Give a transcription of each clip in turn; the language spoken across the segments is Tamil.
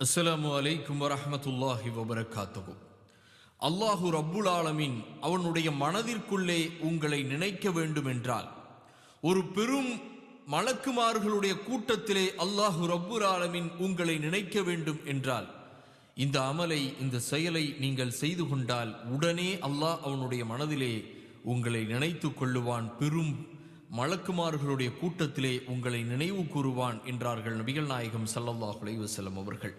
அஸ்ஸலாமு அலைக்கும் வரஹ்மத்துல்லாஹி வபரகாத்தகும் அல்லாஹு ரப்புல் ஆலமின் அவனுடைய மனதிற்குள்ளே உங்களை நினைக்க வேண்டும் என்றால் ஒரு பெரும் மலக்குமார்களுடைய கூட்டத்திலே அல்லாஹு ரப்புல் ஆலமின் உங்களை நினைக்க வேண்டும் என்றால் இந்த அமலை இந்த செயலை நீங்கள் செய்து கொண்டால் உடனே அல்லாஹ் அவனுடைய மனதிலே உங்களை நினைத்து கொள்ளுவான் பெரும் மலக்குமார்களுடைய கூட்டத்திலே உங்களை நினைவு கூறுவான் என்றார்கள் நபிகள் நாயகம் சல்லல்லாஹ் அலைஹி அவர்கள்.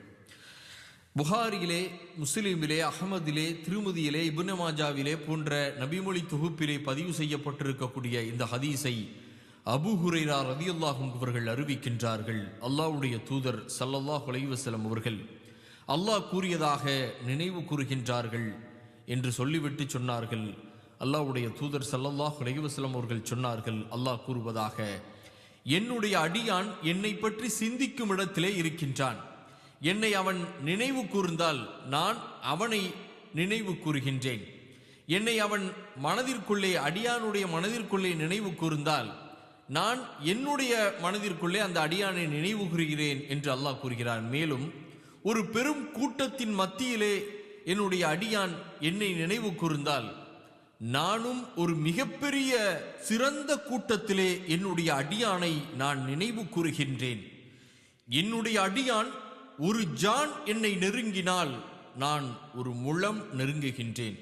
புகாரியிலே முஸ்லீமிலே அகமதிலே திருமதியிலே இபுனமாஜாவிலே போன்ற நபிமொழி தொகுப்பிலே பதிவு செய்யப்பட்டிருக்கக்கூடிய இந்த ஹதீஸை அபு ஹுரைரா ரதியுல்லாஹும் அவர்கள் அறிவிக்கின்றார்கள். அல்லாஹ்வுடைய தூதர் சல்லல்லாஹ் அலைவசலம் அவர்கள் அல்லாஹ் கூறியதாக நினைவு கூறுகின்றார்கள் என்று சொல்லிவிட்டு சொன்னார்கள். அல்லாவுடைய தூதர் சல்லல்லாஹ் அலைஹி அவர்கள் சொன்னார்கள் அல்லாஹ் கூறுவதாக என்னுடைய அடியான் என்னை பற்றி சிந்திக்கும் இடத்திலே இருக்கின்றான். என்னை அவன் நினைவு கூர்ந்தால் நான் அவனை நினைவு கூறுகின்றேன். என்னை அவன் மனதிற்குள்ளே அடியானுடைய மனதிற்குள்ளே நினைவு கூர்ந்தால் நான் என்னுடைய மனதிற்குள்ளே அந்த அடியானை நினைவு கூறுகிறேன் என்று அல்லாஹ் கூறுகிறான். மேலும் ஒரு பெரும் கூட்டத்தின் மத்தியிலே என்னுடைய அடியான் என்னை நினைவு கூர்ந்தால் நானும் ஒரு மிகப்பெரிய சிறந்த கூட்டத்திலே என்னுடைய அடியானை நான் நினைவு கூறுகின்றேன். என்னுடைய அடியான் ஒரு ஜான் என்னை நெருங்கினால் நான் ஒரு முழம் நெருங்குகின்றேன்.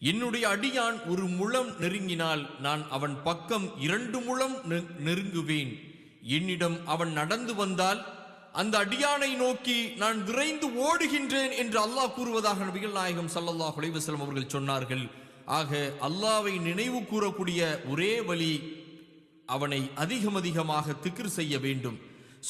என்னுடைய அடியான் ஒரு முழம் நெருங்கினால் நான் அவன் பக்கம் இரண்டு முழம் நெ- நெருங்குவேன். என்னிடம் அவன் நடந்து வந்தால் அந்த அடியானை நோக்கி நான் விரைந்து ஓடுகின்றேன் என்று அல்லாஹ் கூறுவதாக நபிகள் நாயகம் சல்லல்லாஹ் அலைஹி அவர்கள் சொன்னார்கள். ஆக அல்லாவை நினைவு கூறக்கூடிய ஒரே வழி அவனை அதிகம் அதிகமாக திக்ர் செய்ய வேண்டும்.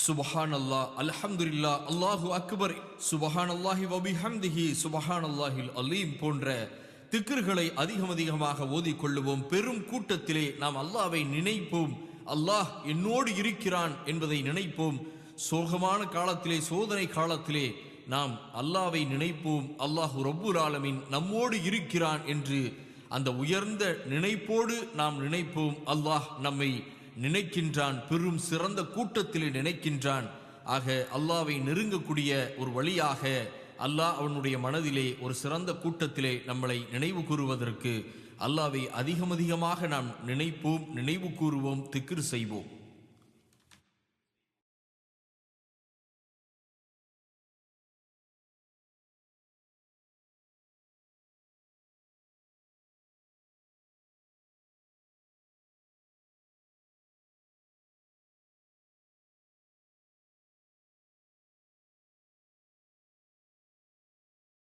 சுபஹான் அல்லாஹ் அல்ஹம்துலில்லாஹ் அல்லாஹு அக்பர். சுபஹான் அல்லாஹி வபிஹம்திஹி சுபஹான் அல்லாஹில் அலீம் போன்ற திக்ர்களை அதிகம் அதிகமாக ஓதிக்கொள்ளுவோம் பெரும் கூட்டத்திலே நாம் அல்லாவை நினைப்போம். அல்லாஹ் என்னோடு இருக்கிறான் என்பதை நினைப்போம். சோகமான காலத்திலே சோதனை காலத்திலே நாம் அல்லாவை நினைப்போம். அல்லாஹ் ரப்புல் ஆலமின் நம்மோடு இருக்கிறான் என்று அந்த உயர்ந்த நினைப்போடு நாம் நினைப்போம். அல்லாஹ் நம்மை நினைக்கின்றான் பெரும் சிறந்த கூட்டத்திலே நினைக்கின்றான். ஆக அல்லாவை நெருங்கக்கூடிய ஒரு வழியாக அல்லாஹ் அவனுடைய மனதிலே ஒரு சிறந்த கூட்டத்திலே நம்மளை நினைவு கூறுவதற்கு அல்லாவை அதிகம் அதிகமாக நாம் நினைப்போம் நினைவு கூறுவோம் திக்ர் செய்வோம்.